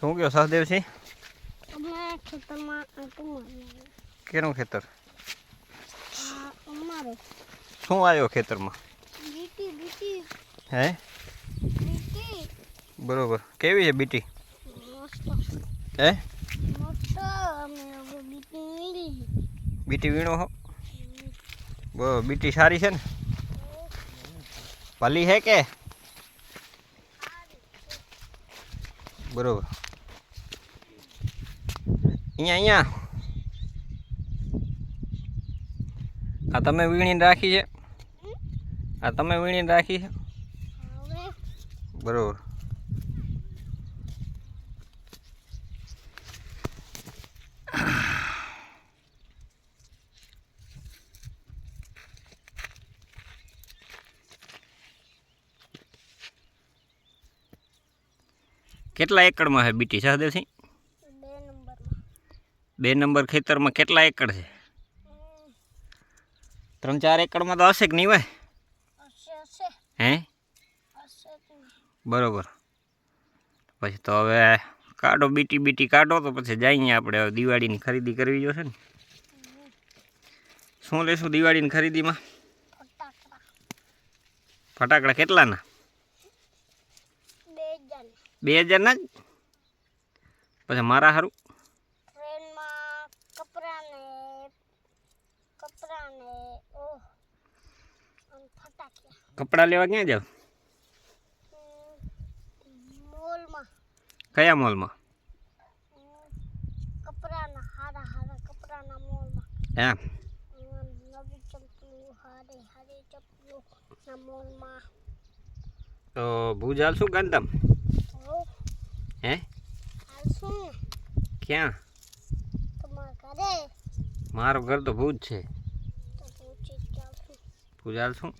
શું કયો સહદેવસિંહ કેનું ખેતર? શું આવ્યો ખેતરમાં? હે? બરોબર. કેવી છે બીટી? હે? બીટી વીણો. હો? બીટી સારી છે ને? ભલી છે કે? બરોબર. અહીંયા અહીંયા. આ તમે વીણીને રાખી છે? આ તમે વીણીને રાખી છે? બરોબર. કેટલા એકડમાં છે બીટી? સહદેવસિંહ બે નંબર ખેતરમાં કેટલા એકડ છે? ત્રણ ચાર એકડમાં તો હશે કે નહીં હશે હે? બરોબર. પછી તો હવે કાઢો બીટી બીટી કાઢો તો પછી જઈએ આપણે. હવે દિવાળીની ખરીદી કરવી જોશે ને. શું લેશું દિવાળીની ખરીદીમાં? ફટાકડા. ફટાકડા કેટલાના? બે હજારના. જ? પછી મારા સારું ટ્રેનમાં કપડાને કપડાને ઓહ અને ફટાકડા. કપડાં લેવા ક્યાં જાવ? મોલમાં. કયા મોલમાં? કપડાના હારા હારા કપડાના મોલમાં. એમ. નવી ચંપલું હારે હારે ચંપલું ના મોલમાં. તો ભુજ હાલશું ગાંધમ હે. હાલશું ક્યાં? તમારા ઘરે? મારું ઘર તો ભુજ છે. ભુજ હાલશું